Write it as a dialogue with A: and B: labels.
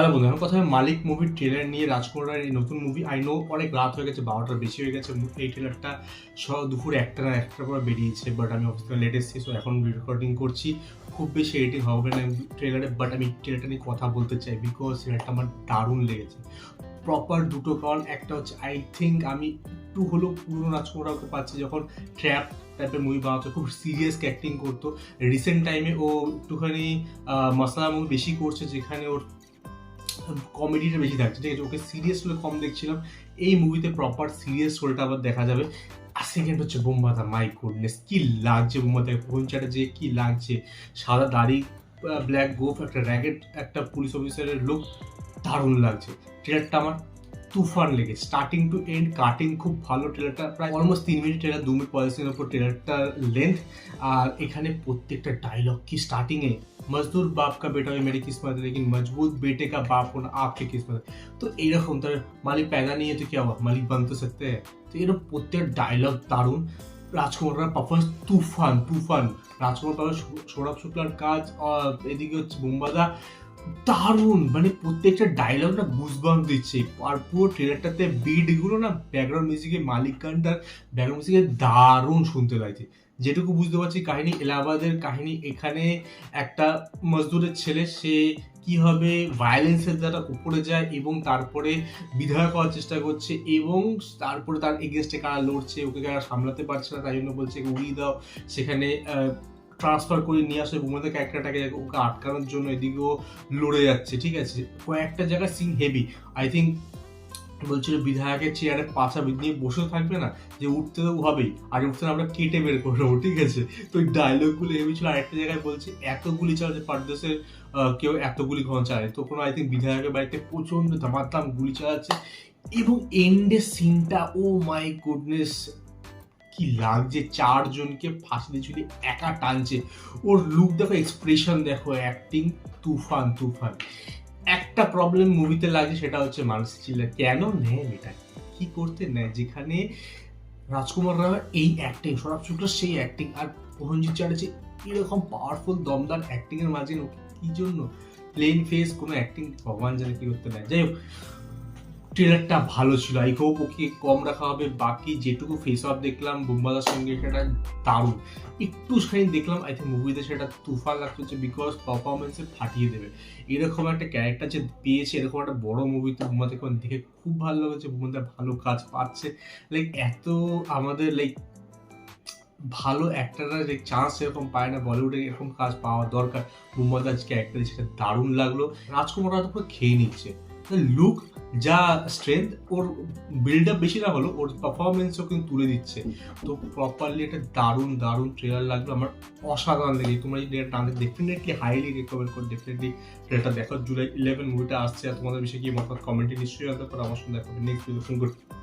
A: Hello বন্ধু, এখন কথা মালিক মুভির ট্রেলার নিয়ে। রাজকুমারের এই নতুন মুভি আই নো অনেক রাত হয়ে গেছে, বারোটার বেশি হয়ে গেছে। এই ট্রেলারটা দুপুর একটা না একটার পর বেরিয়েছে বাট আমি অফিস থেকে লেট এসেছি সো এখন রেকর্ডিং করছি। খুব বেশি এডিটিং হবে না ট্রেলারে বাট আমি ট্রেলারটা নিয়ে কথা বলতে চাই বিকজ ট্রেলারটা আমার দারুণ লেগেছে। প্রপার দুটো কারণ একটা হচ্ছে আই থিঙ্ক আমি একটু হলেও পুরনো রাজকুমারকে পাচ্ছি, যখন ট্র্যাপ টাইপের মুভি বানাতো, খুব সিরিয়াস অ্যাক্টিং করতো। রিসেন্ট টাইমে ও একটুখানি মশলা মুভি বেশি করছে, যেখানে ওর কমেডিটা বেশি থাকছে। ঠিক আছে, ওকে সিরিয়াস রোলে কম দেখছিলাম। এই মুভিতে প্রপার সিরিয়াস রোলটা আবার দেখা যাবে। আর সেকেন্ড হচ্ছে বোম্বাদা মাই গুডনেস কি লাগছে বোম্বাদা পৌঁছাটা যে কি লাগছে? সাদা দাড়ি ব্ল্যাক গোফ, একটা র্যাকেট একটা পুলিশ অফিসারের লুক দারুণ লাগছে। ট্রেলারটা আমার তুফান লেগে স্টার্টিং টু এন্ড কাটিং খুব ভালো ট্রেলারটা প্রায় অলমোস্ট তিন মিনিট ট্রেলার দু মিনিট পয়সার উপর ট্রেলারটার লেন্থ আর এখানে প্রত্যেকটা ডায়লগ কি স্টার্টিংয়ে মজদুর বাপ কা বেটা হয়ে মেরি কিসমত লেকিন মজবুত বেটে কা বাপ হোন আপকে কিসমত তো এইরকম তার মালিক প্যাদা নিয়ে তো কেউ মালিক বানতে সত্যি তো এরকম প্রত্যেক ডায়লগ দারুণ রাজকুমার পারফরমেন্স তুফান তুফান রাজকুমার পারফরমেন্স সৌরভ শুক্লার কাজ এদিকে হচ্ছে বোম্বাদা দারুণ মানে প্রত্যেকটা ডায়লগ না গুজবাম দিচ্ছে আর পুরো ট্রেলারটাতে বিটগুলো না ব্যাকগ্রাউন্ড মিউজিকের মালিক গানটার ব্যাকগ্রাউন্ড মিউজিকে দারুণ শুনতে লাগছে যেটুকু বুঝতে পারছি, কাহিনী এলাহাবাদের কাহিনী এখানে একটা মজদুরের ছেলে, সে কীভাবে ভায়োলেন্সের দ্বারা উপরে যায় এবং তারপরে বিধায়ক হওয়ার চেষ্টা করছে এবং তারপরে তার এগেনস্টে কারা লড়ছে, ওকে কারা সামলাতে পারছে না, তাই জন্য বলছে উড়িয়ে দাও, সেখানে ট্রান্সফার করে নিয়ে আসে বোমাদের ক্যারেক্টারটাকে ওকে আটকানোর জন্য এদিকেও লড়ে যাচ্ছে, ঠিক আছে? কয়েকটা জায়গায় সিন হেভি আই থিঙ্ক বলছিল বিধায়কের চেয়ারে পাশা নিয়ে বসে থাকবে না, যে উঠতে তো হবেই আর উঠতে আমরা কেটে বের করে ঠিক আছে? তো ওই ডায়লগগুলো হেভি ছিল, আরেকটা জায়গায় বলছে, এত গুলি চালাচ্ছে পারদেশের কেউ এত গুলি কখন চালায় কোনো আই থিঙ্ক বিধায়কের বাড়িতে প্রচণ্ড ধামাতাম গুলি চালাচ্ছে এবং এন্ডের সিনটা ও মাই গুডনেস কি লাগছে, চারজনকে ফাঁসি দিয়ে ঝুলিয়ে একা টানছে। ওর লুক দেখো এক্সপ্রেশন দেখো অ্যাক্টিং তুফান তুফান। একটা প্রবলেম মুভিতে লাগে সেটা হচ্ছে মানুষ চিল্লা কেন নেয় এটা? কি করতে নেয়? যেখানে রাজকুমার রাও এই অ্যাক্টিং সৌরভ শুক্ল সেই অ্যাক্টিং আর অরঞ্জিত চ্যাটার্জি এরকম পাওয়ারফুল দমদার অ্যাক্টিংয়ের মাঝে কি জন্য প্লেন ফেস কোনো অ্যাক্টিং ভগবান জানে কী করতে নেয়? যাই হোক ট্রেলারটা ভালো ছিল। আই হোপ ওকে কম রাখা হবে। বাকি যেটুকু ফেস অফ দেখলাম, বোম্বাদার সঙ্গে সেটা দারুণ। একটুখানি দেখলাম আই থিঙ্ক মুভিতে সেটা তুফান লাগছে বিকজ পারফরমেন্সে ফাটিয়ে দেবে। এরকম একটা ক্যারেক্টার যে পেয়েছে, এরকম একটা বড় মুভিতে বোমাতে দেখে খুব ভালো লেগেছে বোমাতে ভালো কাজ পাচ্ছে। লাইক এত আমাদের লাইক ভালো অ্যাক্টাররা যে চান্স এরকম পায় না বলিউডে এরকম কাজ পাওয়া দরকার। মুম্বাদ আজকে অ্যাক্টার সেটা দারুণ লাগল। রাজকুমার পুরো খেয়ে নিচ্ছে। লুক যা স্ট্রেংথ ওর বিল্ড আপ বেশি না হলো ওর পারফরমেন্সও কিন্তু তুলে দিচ্ছে। তো প্রপারলি একটা দারুণ দারুণ ট্রেলার লাগল। আমার অসাধারণ লেগে তোমরা যদি আমাদের ডেফিনেটলি হাইলি রেকমেন্ড করো। ডেফিনেটলি ট্রেলারটা দেখো। জুলাই ইলেভেন মুভিটা আসছে। আর তোমাদের বিষয়ে কি মতামত কমেন্টে নিশ্চয়ই জানতে পারো। আমার সঙ্গে দেখো নেক্সট ফোন করতে